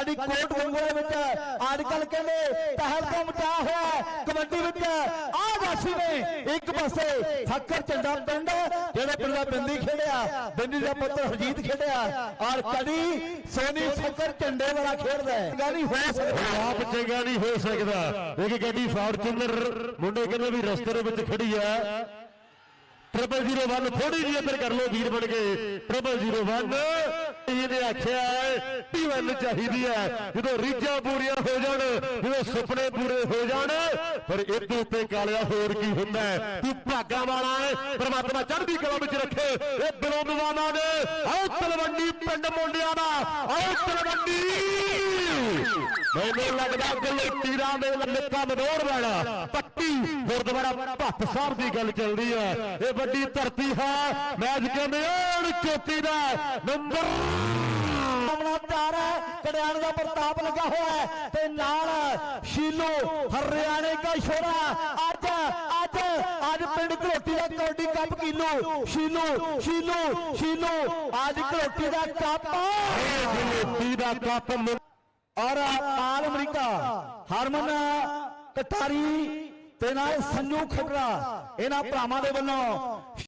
ਅੱਜ ਕੱਲ ਕਹਿੰਦੇ ਪਹਿਲ ਤੋਂ ਮਚਾ ਹੋਇਆ ਹੈ। ਕਬੱਡੀ ਵਿੱਚ ਆ ਵਾਸੀ ਨੇ ਇੱਕ ਪਾਸੇ ਫੱਕਰ ਝੰਡਾ ਪਿੰਡ ਜਿਹੜੇ ਪਿੰਡ ਦਾ ਬਿੰਦੀ ਖੇਡਿਆ ਬਿੰਦੀ ਦਾ ਪੁੱਤਰ ਹਰਜੀਤ ਖੇਡਿਆ ਔਰ ਕਦੀ ਸੋਨੀ ਫੱਕਰ ਝੰਡੇ ਵਾਲਾ ਖੇਡਦਾ ਹੈ। ਨਹੀਂ ਹੋ। ਸਕਦਾ ਆਪ ਚੰਗਾ ਨਹੀਂ ਹੋ ਸਕਦਾ। ਇੱਕ ਗੱਡੀ ਫਾਰਚੂਨਰ ਮੁੰਡੇ ਕਹਿੰਦੇ ਵੀ ਰਸਤੇ ਦੇ ਵਿੱਚ ਖੜੀ ਆ। ਟ੍ਰਿਪਲ 01 ਥੋੜੀ ਜਿਹੀ ਇੱਧਰ ਕਰ ਲੋ ਵੀਰ ਬਣ ਕੇ। ਟ੍ਰਿਪਲ 01 ਇਹਨੇ ਆਖਿਆ ਟੀ1 ਚਾਹੀਦੀ ਹੈ। ਜਦੋਂ ਰੀਝਾਂ ਪੂਰੀਆਂ ਹੋ ਜਾਣ, ਜਦੋਂ ਸੁਪਨੇ ਪੂਰੇ ਹੋ ਜਾਣ ਪਰ ਇਹਦੇ ਉੱਤੇ ਕਾਲਿਆ ਹੋਰ ਕੀ ਹੁੰਦਾ ਤੂੰ ਭਾਗਾ ਵਾਲਾ ਹੈ, ਪ੍ਰਮਾਤਮਾ ਚੜ੍ਹਦੀ ਕਲਾ ਵਿੱਚ ਰੱਖੇ। ਇਹ ਦਿਲੋਂ ਨਵਾਨਾ ਨੇ ਆਓ ਤਲਵੰਡੀ ਪਿੰਡ ਮੁੰਡਿਆਂ ਦਾ ਆਓ ਤਲਵੰਡੀ! ਮੈਨੂੰ ਲੱਗਦਾ ਗਲੋਟੀਰਾਂ ਦੇ ਲੱਕਾ ਮਨੋਰ ਵਾਲਾ ਪੱਟੀ ਗੁਰਦੁਆਰਾ ਭੱਟ ਸਾਹਿਬ ਦੀ ਗੱਲ ਚੱਲਦੀ ਹੈ ਇਹ ਵੱਡੀ ਧਰਤੀ ਹੈ ਮੈਚ ਕਹਿੰਦੇ ਓਣ ਚੋਟੀ ਦਾ ਨੰਬਰ। ਸਾਹਮਣਾ ਤਿਆਰ ਹੈ ਕੜਿਆਣ ਦਾ ਪ੍ਰਤਾਪ ਲੱਗਾ ਹੋਇਆ ਹੈ ਤੇ ਨਾਲ ਸ਼ੀਲੂ ਹਰਿਆਣੇ ਦਾ ਛੋਰਾ ਅੱਜ ਅੱਜ ਅੱਜ ਪਿੰਡ ਘਰੋਟੀ ਦਾ ਕਬੱਡੀ ਕੱਪ ਕਿਲੋ। ਸ਼ੀਲੂ ਸ਼ੀਲੂ ਸ਼ੀਲੂ ਅੱਜ ਘਰੋਟੀ ਦਾ ਕੱਪ। ਗਲੋਟੀ ਦਾ ਕੱਪ ਔਰ ਆਲ ਅਮਰੀਕਾ ਹਰਮਨ ਕਟਾਰੀ ਤੇ ਨਾਲ ਸੰਜੂ ਖੱਟਰਾ ਇਹਨਾਂ ਭਰਾਵਾਂ ਦੇ ਵੱਲੋਂ